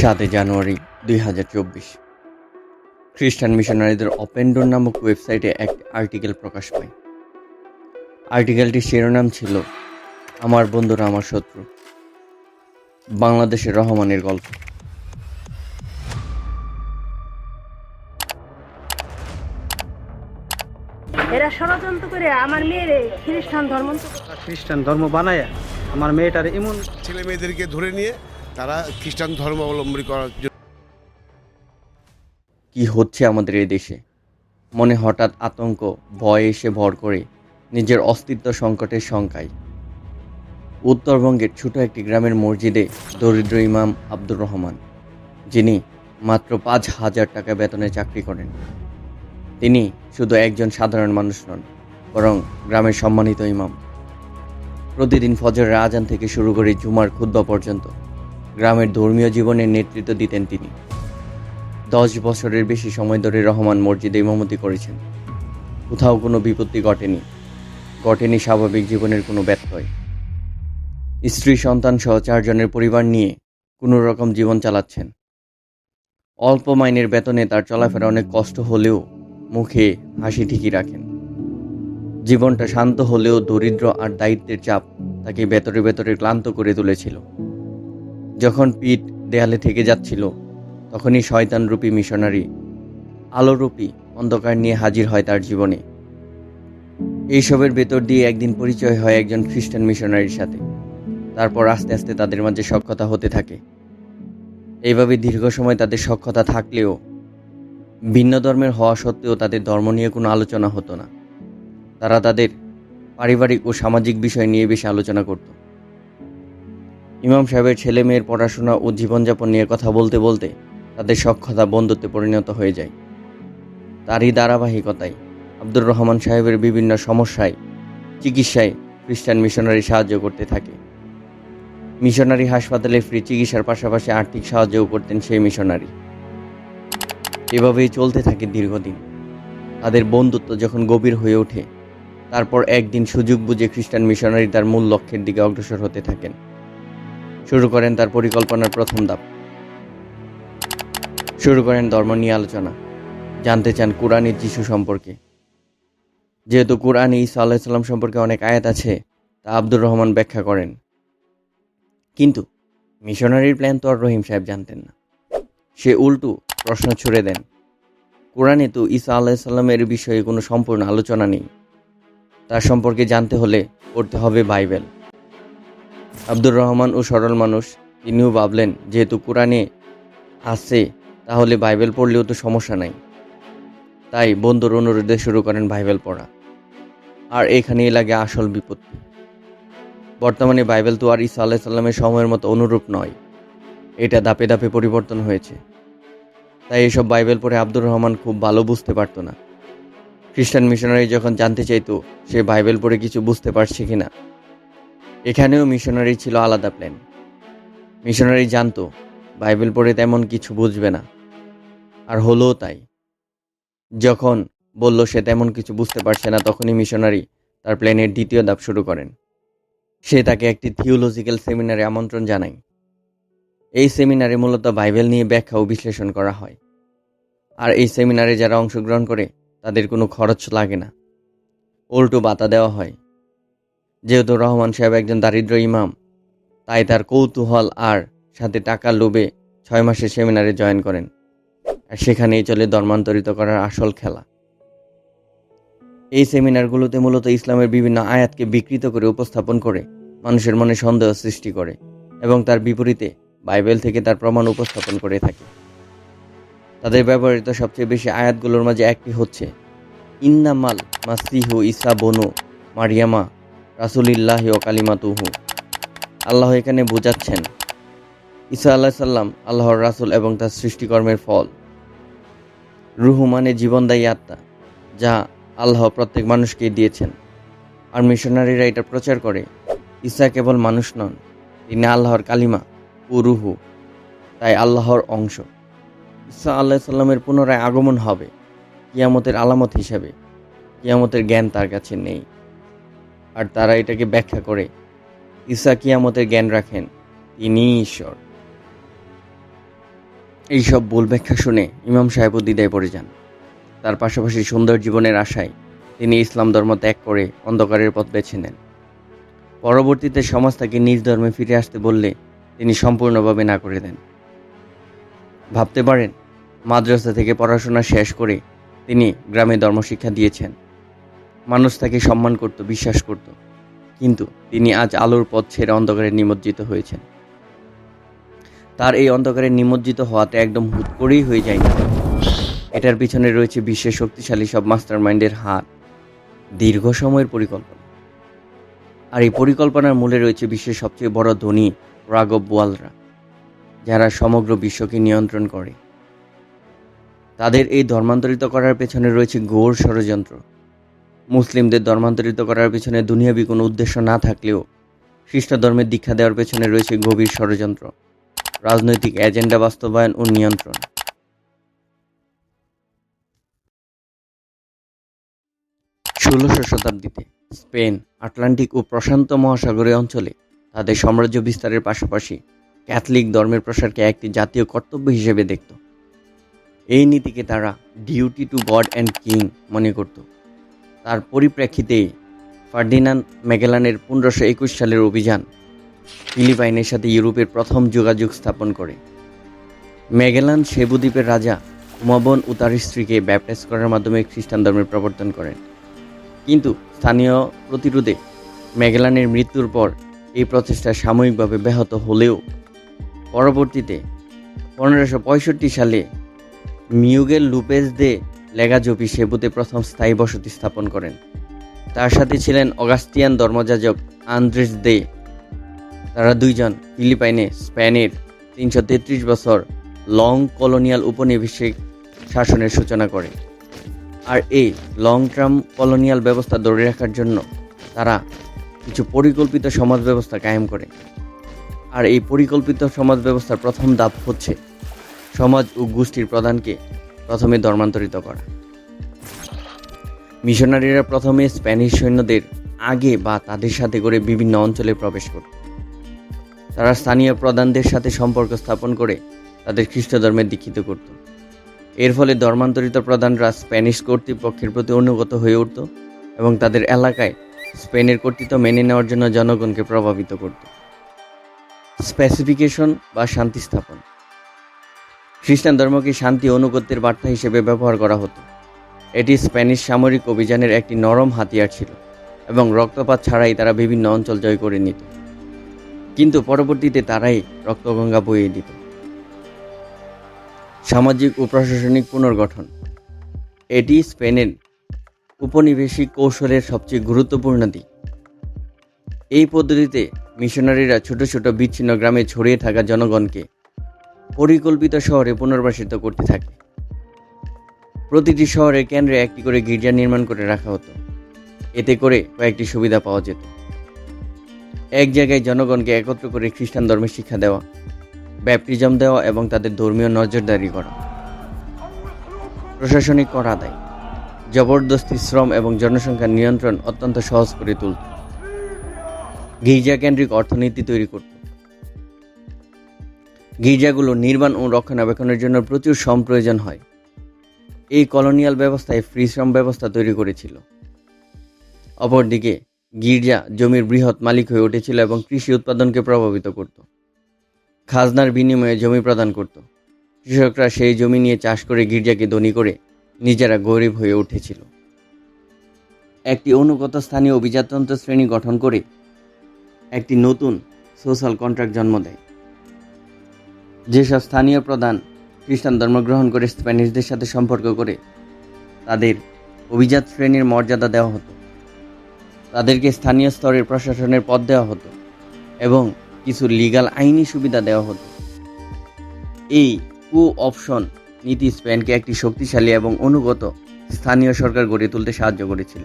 সাতই জানুয়ারি দুই হাজার চব্বিশ। খ্রিস্টান মিশনারিদের ওপেন ডোর নামক ওয়েবসাইটে এক আর্টিকেল প্রকাশ পায়। আর্টিকেলটির শিরোনাম ছিল আমার বন্ধুরা আমার শত্রু। বাংলাদেশের রহমানের গল্প। এরা ষড়যন্ত্র করে আমার মেয়েরে খ্রিস্টান ধর্ম খ্রিস্টান ধর্ম বানায় আমার মেয়েটার এমন ছেলে মেয়েদেরকে ধরে নিয়ে তারা খ্রিস্টান ধর্ম অবলম্বন করার জন্য কি হচ্ছে আমাদের এই দেশে? মনে হঠাৎ আতঙ্ক, ভয় এসে ভর করে নিজের অস্তিত্ব সংকটের শঙ্কায়। উত্তরবঙ্গের ছোট একটি গ্রামের মসজিদে দরিদ্র ইমাম আব্দুর রহমান, যিনি মাত্র পাঁচ হাজার টাকা বেতনে চাকরি করেন। তিনি শুধু একজন সাধারণ মানুষ নন, বরং গ্রামের সম্মানিত ইমাম। প্রতিদিন ফজরের আজান থেকে শুরু করে জুমার খুদ্া পর্যন্ত গ্রামের ধর্মীয় জীবনের নেতৃত্ব দিতেন তিনি। দশ বছরের বেশি সময় ধরে রহমান মসজিদে ইমামতি করেছেন। কোথাও কোনো বিপত্তি ঘটেনি। ঘটেনি স্বাভাবিক জীবনের কোনো ব্যত্যয়। স্ত্রী, সন্তান সহ চারজনের পরিবার নিয়ে কোনো রকম জীবন চালাচ্ছেন। অল্প মাইনের বেতনে তার চলাফেরা অনেক কষ্ট হলেও মুখে হাসি ঠিকই রাখেন। জীবনটা শান্ত হলেও দরিদ্র আর দায়িত্বের চাপ তাকে ভেতরে ভেতরে ক্লান্ত করে তুলেছিল। যখন পিঠ দেয়ালে থেকে যাচ্ছিল, তখনই শয়তানরূপী মিশনারি আলোরূপী অন্ধকার নিয়ে হাজির হয় তার জীবনে। এইসবের ভেতর দিয়ে একদিন পরিচয় হয় একজন খ্রিস্টান মিশনারির সাথে। তারপর আস্তে আস্তে তাদের মাঝে সক্ষতা হতে থাকে। এইভাবে দীর্ঘ সময় তাদের সক্ষতা থাকলেও ভিন্ন ধর্মের হওয়া সত্ত্বেও তাদের ধর্ম নিয়ে কোনো আলোচনা হতো না। তারা তাদের পারিবারিক ও সামাজিক বিষয় নিয়ে বেশি আলোচনা করত। ইমাম সাহেবের ছেলে মেয়ের পড়াশোনা ও জীবনযাপন নিয়ে কথা বলতে বলতে তাদের সক্ষতা বন্ধুত্বে পরিণত হয়ে যায়। তারই ধারাবাহিকতায় আব্দুর রহমান সাহেবের বিভিন্ন সমস্যায়, চিকিৎসায় খ্রিস্টান মিশনারি সাহায্য করতে থাকে। মিশনারি হাসপাতালে ফ্রি চিকিৎসার পাশাপাশি আর্থিক সাহায্যও করতেন সেই মিশনারি। এভাবেই চলতে থাকে দীর্ঘদিন। তাদের বন্ধুত্ব যখন গভীর হয়ে ওঠে, তারপর একদিন সুযোগ বুঝে খ্রিস্টান মিশনারি তার মূল লক্ষ্যের দিকে অগ্রসর হতে থাকেন। শুরু করেন তার পরিকল্পনার প্রথম ধাপ। শুরু করেন ধর্ম নিয়ে আলোচনা। জানতে চান কোরআনের যিশু সম্পর্কে। যেহেতু কোরআনে ঈসা আলাহিসাল্লাম সম্পর্কে অনেক আয়াত আছে, তা আব্দুর রহমান ব্যাখ্যা করেন। কিন্তু মিশনারির প্ল্যান তো আর রহিম সাহেব জানতেন না। সে উল্টু প্রশ্ন ছুড়ে দেন, কোরআনে তো ঈসা আলাহিসাল্লামের বিষয়ে কোনো সম্পূর্ণ আলোচনা নেই। তার সম্পর্কে জানতে হলে পড়তে হবে বাইবেল। আব্দুর রহমান ও সরল মানুষ। তিনিও ভাবলেন, যেহেতু কোরআনে আছে, তাহলে বাইবেল পড়লেও তো সমস্যা নাই। তাই বন্ধুর অনুরোধে শুরু করেন বাইবেল পড়া। আর এখানেই লাগে আসল বিপত্তি। বর্তমানে বাইবেল তো আর ইসা আল্লাহ সাল্লামের সময়ের মতো অনুরূপ নয়। এটা ধাপে ধাপে পরিবর্তন হয়েছে। তাই এসব বাইবেল পড়ে আব্দুর রহমান খুব ভালো বুঝতে পারতো না। খ্রিস্টান মিশনারি যখন জানতে চাইতো, সে বাইবেল পড়ে কিছু বুঝতে পারছে কিনা। এখানেও মিশনারি ছিল আলাদা প্ল্যান। মিশনারি জানতো, বাইবেল পড়ে তেমন কিছু বুঝবে না। আর হলো তাই। যখন বলল সে তেমন কিছু বুঝতে পারছে না, তখনই মিশনারি তার প্ল্যানের দ্বিতীয় ধাপ শুরু করেন। সে তাকে একটি থিওলজিক্যাল সেমিনারে আমন্ত্রণ জানায়। এই সেমিনারে মূলত বাইবেল নিয়ে ব্যাখ্যা ও বিশ্লেষণ করা হয়। আর এই সেমিনারে যারা অংশগ্রহণ করে, তাদের কোনো খরচ লাগে না। উল্টো বাতা দেওয়া হয়। যেহেতু রহমান সাহেব একজন দারিদ্র ইমাম, তাই তার কৌতূহল আর সাথে টাকার লোভে ছয় মাসের সেমিনারে জয়েন করেন। আর সেখানেই চলে ধর্মান্তরিত করার আসল খেলা। এই সেমিনারগুলোতে মূলত ইসলামের বিভিন্ন আয়াতকে বিকৃত করে উপস্থাপন করে মানুষের মনে সন্দেহ সৃষ্টি করে এবং তার বিপরীতে বাইবেল থেকে তার প্রমাণ উপস্থাপন করে থাকে। তাদের ব্যবহৃত সবচেয়ে বেশি আয়াতগুলোর মাঝে একটি হচ্ছে, ইন্নামাল মাসিহু ইসা বনু মারিয়ামা রাসুলিল্লাহ ও কালিমাতুহু। আল্লাহ এখানে বোঝাচ্ছেন, ঈসা আল্লাহ সাল্লাম আল্লাহর রাসুল এবং তার সৃষ্টিকর্মের ফল। রুহু মানে জীবনদায়ী আত্মা, যা আল্লাহ প্রত্যেক মানুষকে দিয়েছেন। আর মিশনারিরা এটা প্রচার করে, ঈসা কেবল মানুষ নন, তিনি আল্লাহর কালিমা ও রুহু, তাই আল্লাহর অংশ। ঈসা আল্লাহ সাল্লামের পুনরায় আগমন হবে, কিয়ামতের আলামত হিসাবে, কিয়ামতের জ্ঞান তার কাছে নেই। আর তারা এটাকে ব্যাখ্যা করে, ঈসা কিয়ামতের জ্ঞান রাখেন, তিনি ঈশ্বর। এইসব ভুল ব্যাখ্যা শুনে ইমাম সাহেবও দ্বিধায় পড়ে যান। তার পাশাপাশি সুন্দর জীবনের আশায় তিনি ইসলাম ধর্ম ত্যাগ করে অন্ধকারের পথ বেছে নেন। পরবর্তীতে সমাজ তাকে নিজ ধর্মে ফিরে আসতে বললে তিনি সম্পূর্ণভাবে না করে দেন। ভাবতে পারেন, মাদ্রাসা থেকে পড়াশোনা শেষ করে তিনি গ্রামে ধর্মশিক্ষা দিয়েছেন। মানুষ তাকে সম্মান করত, বিশ্বাস করত। কিন্তু তিনি আজ আলোর পথ ছেড়ে অন্ধকারে নিমজ্জিত হয়েছেন। তার এই অন্ধকারে নিমজ্জিত হওয়াতে একদম হুট করেই হয়ে যায়নি এটার পিছনে রয়েছে বিশ্বের শক্তিশালী সব মাস্টার মাইন্ডের হাত। দীর্ঘ সময়ের পরিকল্পনা। আর এই পরিকল্পনার মূলে রয়েছে বিশ্বের সবচেয়ে বড় ধনী রাগব বোয়ালরা যারা সমগ্র বিশ্বকে নিয়ন্ত্রণ করে। তাদের এই ধর্মান্তরিত করার পেছনে রয়েছে ঘোর ষড়যন্ত্র। মুসলিমদের ধর্মান্তরিত করার পেছনে দুনিয়াবি কোনো উদ্দেশ্য না থাকলেও খ্রিস্ট ধর্মের দীক্ষা দেওয়ার পেছনে রয়েছে গভীর ষড়যন্ত্র, রাজনৈতিক এজেন্ডা বাস্তবায়ন ও নিয়ন্ত্রণ। ষোলোশো শতাব্দীতে স্পেন, আটলান্টিক ও প্রশান্ত মহাসাগরীয় অঞ্চলে তাদের সাম্রাজ্য বিস্তারের পাশাপাশি ক্যাথলিক ধর্মের প্রসারকে একটি জাতীয় কর্তব্য হিসেবে দেখত। এই নীতিকে তারা duty to God and king মনে করত। তার পরিপ্রেক্ষিতেই ফার্ডিনান্ড ম্যাগেলানের পনেরোশো একুশ সালের অভিযান ফিলিপাইনের সাথে ইউরোপের প্রথম যোগাযোগ স্থাপন করে। ম্যাগেলান সেবুদ্বীপের রাজা উমাবন ও তার স্ত্রীকে ব্যাপটাইজ করার মাধ্যমে খ্রিস্টান ধর্মের প্রবর্তন করেন। কিন্তু স্থানীয় প্রতিরোধে ম্যাগেলানের মৃত্যুর পর এই প্রচেষ্টা সাময়িকভাবে ব্যাহত হলেও পরবর্তীতে পনেরোশো সালে মিউগেল লুপেজ দে লেগাজোপি সেবুতে প্রথম স্থায়ী বসতি স্থাপন করেন। তার সাথে ছিলেন অগাস্টিয়ান ধর্মযাজক আন্দ্রেস দে। তারা দুইজন ফিলিপাইনে স্পেনের তিনশো তেত্রিশ বছর লং কলোনিয়াল উপনিবেশিক শাসনের সূচনা করে। আর এই লং টার্ম কলোনিয়াল ব্যবস্থা ধরে রাখার জন্য তারা কিছু পরিকল্পিত সমাজ ব্যবস্থা কায়েম করে। আর এই পরিকল্পিত সমাজ ব্যবস্থার প্রথম ধাপ হচ্ছে সমাজ ও গোষ্ঠীর প্রধানকে প্রথমে ধর্মান্তরিত করা। মিশনারিরা প্রথমে স্প্যানিশ সৈন্যদের আগে বা তাদের সাথে করে বিভিন্ন অঞ্চলে প্রবেশ করত তারা স্থানীয় প্রধানদের সাথে সম্পর্ক স্থাপন করে তাদের খ্রিস্ট ধর্মে দীক্ষিত করত। এর ফলে ধর্মান্তরিত প্রধানরা স্প্যানিশ কর্তৃপক্ষের প্রতি অনুগত হয়ে উঠত এবং তাদের এলাকায় স্পেনের কর্তৃত্ব মেনে নেওয়ার জন্য জনগণকে প্রভাবিত করত। স্পেসিফিকেশন বা শান্তি স্থাপন। খ্রিস্টান ধর্মকে শান্তি অনুগত্যের বার্তা হিসেবে ব্যবহার করা হতো। এটি স্প্যানিশ সামরিক অভিযানের একটি নরম হাতিয়ার ছিল এবং রক্তপাত ছাড়াই তারা বিভিন্ন অঞ্চল জয় করে নিত। কিন্তু পরবর্তীতে তারাই রক্তগঙ্গা বইয়ে দিত। সামাজিক ও প্রশাসনিক পুনর্গঠন। এটি স্পেনের উপনিবেশিক কৌশলের সবচেয়ে গুরুত্বপূর্ণ দিক। এই পদ্ধতিতে মিশনারিরা ছোট ছোট বিচ্ছিন্ন গ্রামে ছড়িয়ে থাকা জনগণকে পরিকল্পিত শহরে পুনর্বাসিত করতে থাকে প্রতিটি শহরের কেন্দ্রে একটি করে গির্জা নির্মাণ করে রাখা হতো। এতে করে কয়েকটি সুবিধা পাওয়া যেত। এক জায়গায় জনগণকে একত্র করে খ্রিস্টান ধর্মের শিক্ষা দেওয়া, ব্যাপটিজম দেওয়া এবং তাদের ধর্মীয় নজরদারি করা। প্রশাসনিক কর আদায়, জবরদস্তি শ্রম এবং জনসংখ্যা নিয়ন্ত্রণ অত্যন্ত সহজ করে তুলত। গির্জা কেন্দ্রিক অর্থনীতি তৈরি করত। গির্জাগুলো নির্মাণ ও রক্ষণাবেক্ষণের জন্য প্রচুর শ্রম প্রয়োজন হয়। এই কলোনিয়াল ব্যবস্থায় ফ্রি শ্রম ব্যবস্থা তৈরি করেছিল। অপরদিকে, গির্জা জমির বৃহৎ মালিক হয়ে উঠেছিল এবং কৃষি উৎপাদনকে প্রভাবিত করত। খাজনার বিনিময়ে জমি প্রদান করত। কৃষকরা সেই জমি নিয়ে চাষ করে গির্জাকে ধনী করে নিজেরা গরিব হয়ে উঠেছিল। একটি অনুগত স্থানীয় অভিজাততন্ত্র শ্রেণি গঠন করে একটি নতুন সোশ্যাল কন্ট্রাক্ট জন্ম দেয়। যেসব স্থানীয় প্রধান খ্রিস্টান ধর্ম গ্রহণ করে স্প্যানিশদের সাথে সম্পর্ক করে, তাদের অভিজাত শ্রেণির মর্যাদা দেওয়া হতো। তাদেরকে স্থানীয় স্তরের প্রশাসনের পদ দেওয়া হতো এবং কিছু লিগাল আইনি সুবিধা দেওয়া হতো। এই কু অপশন নীতি স্পেনকে একটি শক্তিশালী এবং অনুগত স্থানীয় সরকার গড়ে তুলতে সাহায্য করেছিল,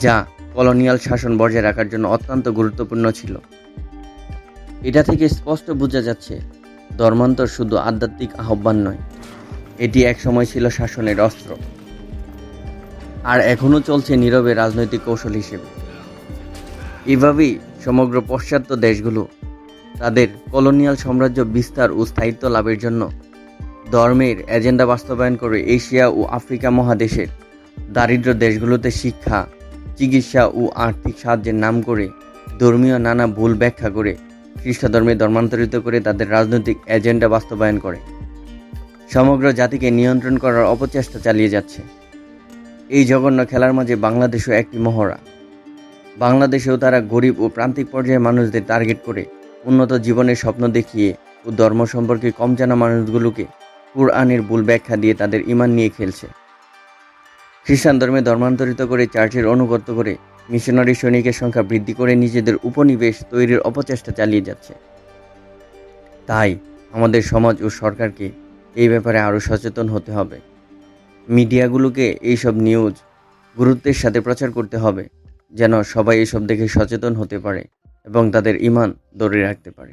যা কলোনিয়াল শাসন বজায় রাখার জন্য অত্যন্ত গুরুত্বপূর্ণ ছিল। এটা থেকে স্পষ্ট বোঝা যাচ্ছে ধর্মান্তর শুধু আধ্যাত্মিক আহ্বান নয়, এটি একসময় ছিল শাসনের অস্ত্র। আর এখনও চলছে নীরবে রাজনৈতিক কৌশল হিসেবে। এভাবেই সমগ্র পাশ্চাত্য দেশগুলো তাদের কলোনিয়াল সাম্রাজ্য বিস্তার ও স্থায়িত্ব লাভের জন্য ধর্মের এজেন্ডা বাস্তবায়ন করে এশিয়া ও আফ্রিকা মহাদেশের দারিদ্র দেশগুলোতে শিক্ষা, চিকিৎসা ও আর্থিক সাহায্যের নাম করে ধর্মীয় নানা ভুল ব্যাখ্যা করে খ্রিস্ট ধর্মে ধর্মান্তরিত করে তাদের রাজনৈতিক এজেন্ডা বাস্তবায়ন করে। সমগ্র জাতিকে নিয়ন্ত্রণ করার অপচেষ্টা চালিয়ে যাচ্ছে। এই জঘন্য খেলার মাঝে বাংলাদেশও একটি মহড়া। বাংলাদেশেও তারা গরিব ও প্রান্তিক পর্যায়ের মানুষদের টার্গেট করে উন্নত জীবনের স্বপ্ন দেখিয়ে ও ধর্ম সম্পর্কে কম জানা মানুষগুলোকে কুরআনের ভুল ব্যাখ্যা দিয়ে তাদের ইমান নিয়ে খেলছে। খ্রিস্টান ধর্মে ধর্মান্তরিত করে চার্চের অনুগত করে মিশনারি সৈনিকের সংখ্যা বৃদ্ধি করে নিজেদের উপনিবেশ তৈরির অপচেষ্টা চালিয়ে যাচ্ছে। তাই আমাদের সমাজ ও সরকারকে এই ব্যাপারে আরও সচেতন হতে হবে। মিডিয়াগুলোকে এইসব নিউজ গুরুত্বের সাথে প্রচার করতে হবে, যেন সবাই এসব দেখে সচেতন হতে পারে এবং তাদের ইমান ধরে রাখতে পারে।